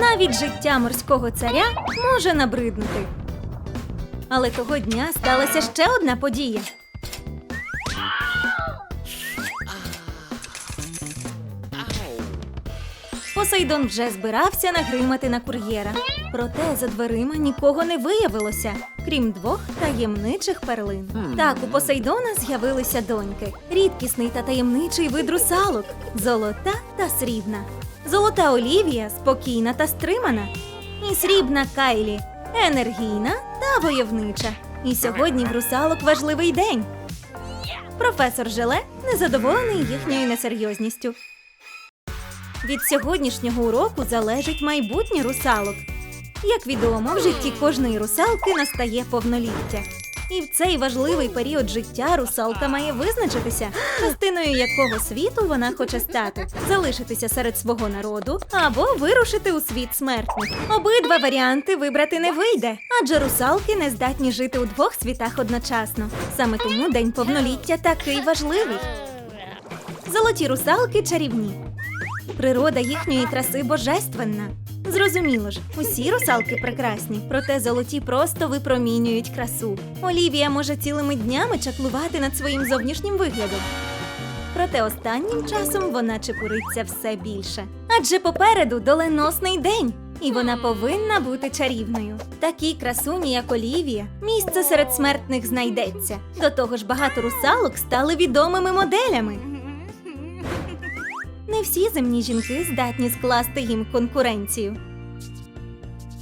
навіть життя морського царя може набриднути. Але того дня сталася ще одна подія. Посейдон вже збирався нагримати на кур'єра. Проте за дверима нікого не виявилося, крім двох таємничих перлин. Так, у Посейдона з'явилися доньки: рідкісний та таємничий вид русалок, золота та срібна. Золота Олівія спокійна та стримана, і срібна Кайлі енергійна та войовнича. І сьогодні в русалок важливий день. Професор Желе незадоволений їхньою несерйозністю. Від сьогоднішнього уроку залежить майбутнє русалок. Як відомо, в житті кожної русалки настає повноліття. І в цей важливий період життя русалка має визначитися, частиною якого світу вона хоче стати, залишитися серед свого народу або вирушити у світ смертних. Обидва варіанти вибрати не вийде, адже русалки не здатні жити у двох світах одночасно. Саме тому день повноліття такий важливий. Золоті русалки чарівні. Природа їхньої краси божественна. Зрозуміло ж, усі русалки прекрасні, проте золоті просто випромінюють красу. Олівія може цілими днями чаклувати над своїм зовнішнім виглядом. Проте останнім часом вона чепуриться все більше. Адже попереду доленосний день, і вона повинна бути чарівною. Такій красуні, як Олівія, місце серед смертних знайдеться. До того ж, багато русалок стали відомими моделями. Не всі земні жінки здатні скласти їм конкуренцію.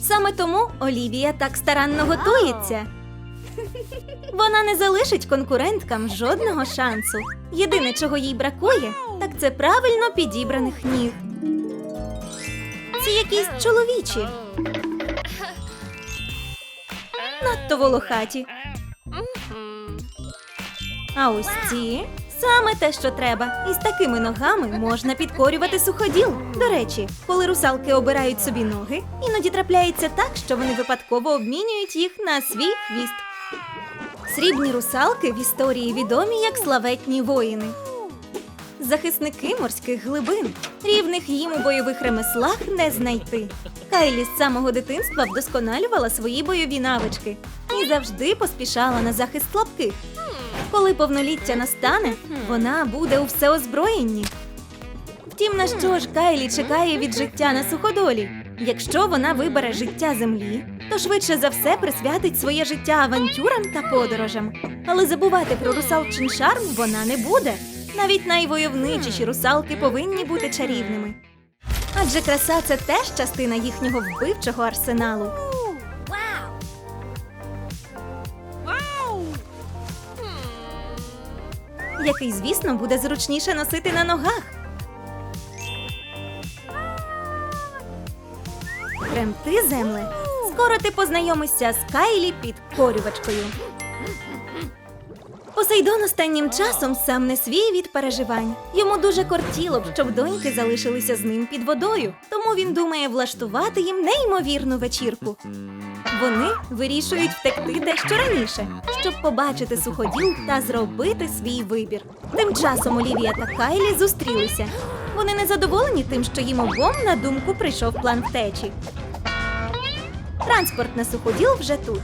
Саме тому Олівія так старанно готується. Вона не залишить конкуренткам жодного шансу. Єдине, чого їй бракує, так це правильно підібраних ніг. Ці якісь чоловічі. Надто волохаті. А ось ці саме те, що треба. І з такими ногами можна підкорювати суходіл. До речі, коли русалки обирають собі ноги, іноді трапляється так, що вони випадково обмінюють їх на свій хвіст. Срібні русалки в історії відомі як славетні воїни. Захисники морських глибин. Рівних їм у бойових ремеслах не знайти. Кайлі з самого дитинства вдосконалювала свої бойові навички і завжди поспішала на захист слабких. Коли повноліття настане, вона буде у всеозброєнні. Втім, на що ж Кайлі чекає від життя на суходолі? Якщо вона вибере життя землі, то швидше за все присвятить своє життя авантюрам та подорожам. Але забувати про русалчин шарм вона не буде. Навіть найвойовничіші русалки повинні бути чарівними. Адже краса це теж частина їхнього вбивчого арсеналу. Який, звісно, буде зручніше носити на ногах. Тремти, земле. Скоро ти познайомишся з Кайлі підкорювачкою. Посейдон останнім часом сам не свій від переживань. Йому дуже кортіло б, щоб доньки залишилися з ним під водою, тому він думає влаштувати їм неймовірну вечірку. Вони вирішують втекти дещо раніше, щоб побачити суходіл та зробити свій вибір. Тим часом Олівія та Кайлі зустрілися. Вони не задоволені тим, що їм обом на думку прийшов план втечі. Транспорт на суходіл вже тут.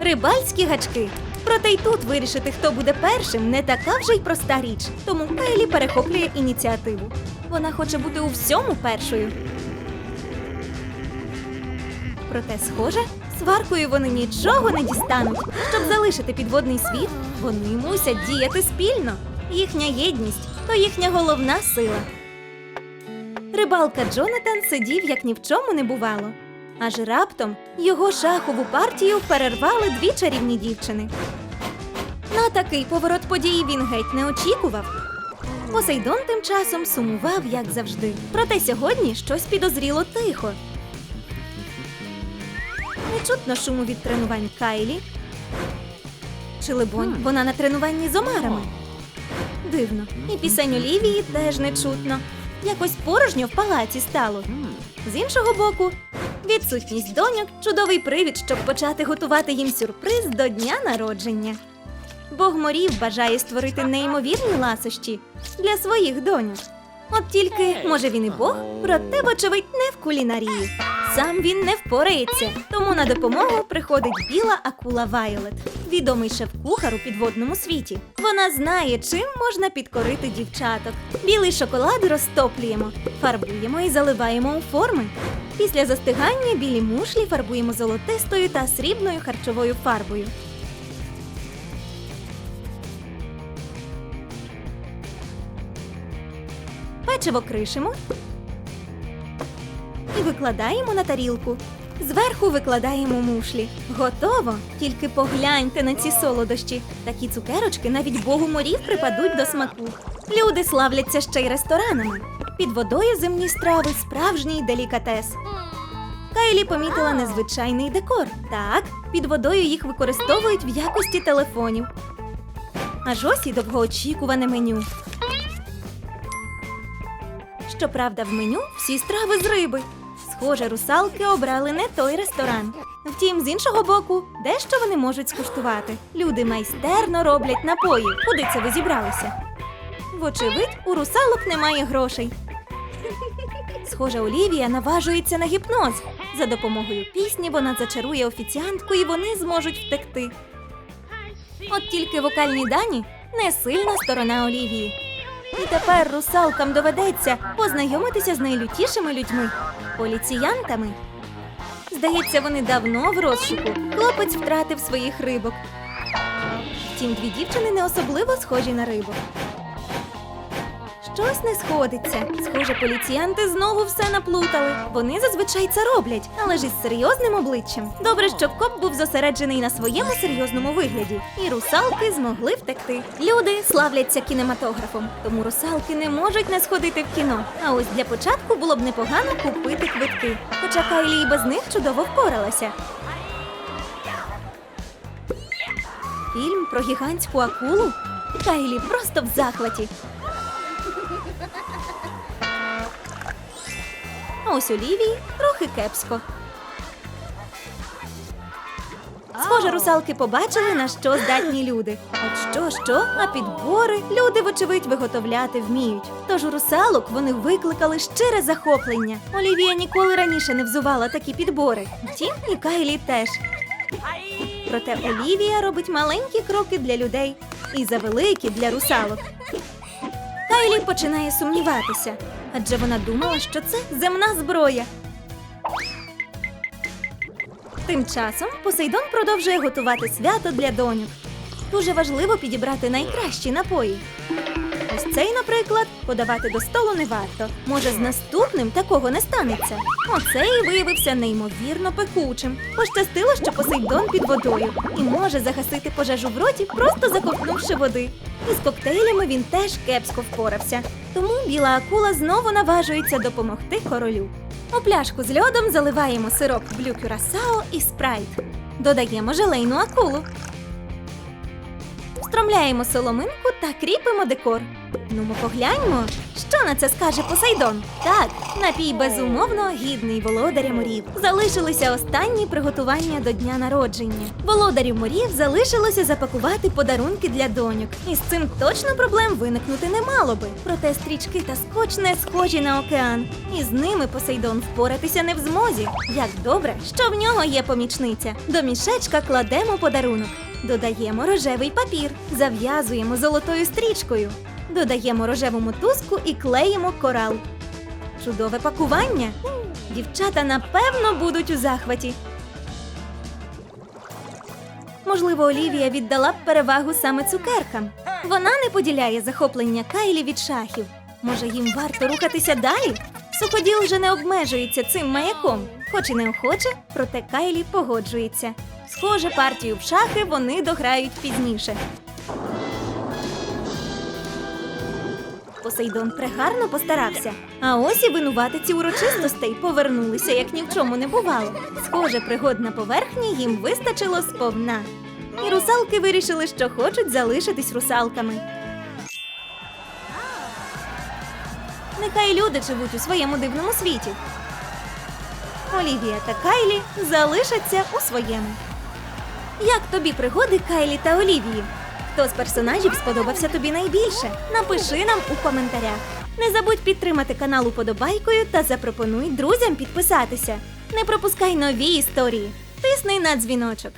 Рибальські гачки. Проте й тут вирішити, хто буде першим, не така вже й проста річ. Тому Кайлі перехоплює ініціативу. Вона хоче бути у всьому першою. Проте, схоже, сваркою вони нічого не дістануть. Щоб залишити підводний світ, вони мусять діяти спільно. Їхня єдність то їхня головна сила. Рибалка Джонатан сидів, як ні в чому не бувало. Аж раптом його шахову партію перервали дві чарівні дівчини. На такий поворот подій він геть не очікував. Посейдон тим часом сумував, як завжди. Проте сьогодні щось підозріло тихо. Не чутно шуму від тренувань Кайлі. Чи либонь, вона на тренуванні з омарами. Дивно. І пісень Олівії теж не чутно. Якось порожньо в палаці стало. З іншого боку, відсутність доньок чудовий привід, щоб почати готувати їм сюрприз до дня народження. Бог морів бажає створити неймовірні ласощі для своїх доньок. От тільки, може, він і Бог, проте, вочевидь, не в кулінарії. Сам він не впорається, тому на допомогу приходить біла акула Вайолет, відомий шеф-кухар у підводному світі. Вона знає, чим можна підкорити дівчаток. Білий шоколад розтоплюємо, фарбуємо і заливаємо у форми. Після застигання білі мушлі фарбуємо золотистою та срібною харчовою фарбою. Печиво кришимо і викладаємо на тарілку. Зверху викладаємо мушлі. Готово! Тільки погляньте на ці солодощі. Такі цукерочки навіть богу морів припадуть до смаку. Люди славляться ще й ресторанами. Під водою земні страви справжній делікатес. Кайлі помітила незвичайний декор. Так, під водою їх використовують в якості телефонів. Аж ось і довгоочікуване меню. Щоправда, в меню всі страви з риби. Схоже, русалки обрали не той ресторан. Втім, з іншого боку, дещо вони можуть скуштувати. Люди майстерно роблять напої. Куди це ви зібралися? Вочевидь, у русалок немає грошей. Схоже, Олівія наважується на гіпноз. За допомогою пісні вона зачарує офіціантку і вони зможуть втекти. От тільки вокальні дані не сильна сторона Олівії. І тепер русалкам доведеться познайомитися з найлютішими людьми поліціянтами. Здається, вони давно в розшуку. Хлопець втратив своїх рибок. Втім, дві дівчини не особливо схожі на рибок. Щось не сходиться. Схоже, поліціянти знову все наплутали. Вони зазвичай це роблять, але ж із серйозним обличчям. Добре, щоб коп був зосереджений на своєму серйозному вигляді, і русалки змогли втекти. Люди славляться кінематографом, тому русалки не можуть не сходити в кіно. А ось для початку було б непогано купити квитки. Хоча Кайлі і без них чудово впоралася. Фільм про гігантську акулу? Кайлі просто в захваті. А ось Олівії трохи кепсько. Схоже, русалки побачили, на що здатні люди. От що, що, а підбори люди, вочевидь, виготовляти вміють. Тож у русалок вони викликали щире захоплення. Олівія ніколи раніше не взувала такі підбори. Втім, і Кайлі теж. Проте Олівія робить маленькі кроки для людей і завеликі для русалок. Кайлі починає сумніватися, адже вона думала, що це земна зброя. Тим часом Посейдон продовжує готувати свято для доньок. Дуже важливо підібрати найкращі напої. Ось цей, наприклад, подавати до столу не варто. Може, з наступним такого не станеться. Оцей виявився неймовірно пекучим. Пощастило, що Посейдон під водою і може загасити пожежу в роті, просто заковтнувши води. І з коктейлями він теж кепсько впорався. Тому біла акула знову наважується допомогти королю. У пляшку з льодом заливаємо сироп блю кюрасао і спрайт. Додаємо желейну акулу. Встромляємо соломинку та кріпимо декор. Ну, ми погляньмо, що на це скаже Посейдон. Так, напій безумовно гідний володаря морів. Залишилися останні приготування до дня народження. Володарів морів залишилося запакувати подарунки для доньок. І з цим точно проблем виникнути не мало би. Проте стрічки та скотч не схожі на океан. І з ними Посейдон впоратися не в змозі. Як добре, що в нього є помічниця. До мішечка кладемо подарунок. Додаємо рожевий папір, зав'язуємо золотою стрічкою. Додаємо рожеву мотузку і клеїмо корал. Чудове пакування. Дівчата напевно будуть у захваті. Можливо, Олівія віддала б перевагу саме цукеркам. Вона не поділяє захоплення Кайлі від шахів. Може, їм варто рухатися далі? Суходіл вже не обмежується цим маяком, хоч і неохоче, проте Кайлі погоджується. Схоже, партію в шахи вони дограють пізніше. Посейдон прегарно постарався. А ось і винуватиці урочистостей повернулися, як ні в чому не бувало. Схоже, пригод на поверхні їм вистачило сповна. І русалки вирішили, що хочуть залишитись русалками. Нехай люди живуть у своєму дивному світі. Олівія та Кайлі залишаться у своєму. Як тобі пригоди Кайлі та Олівії? Хто з персонажів сподобався тобі найбільше? Напиши нам у коментарях. Не забудь підтримати канал уподобайкою та запропонуй друзям підписатися. Не пропускай нові історії. Тисни на дзвіночок.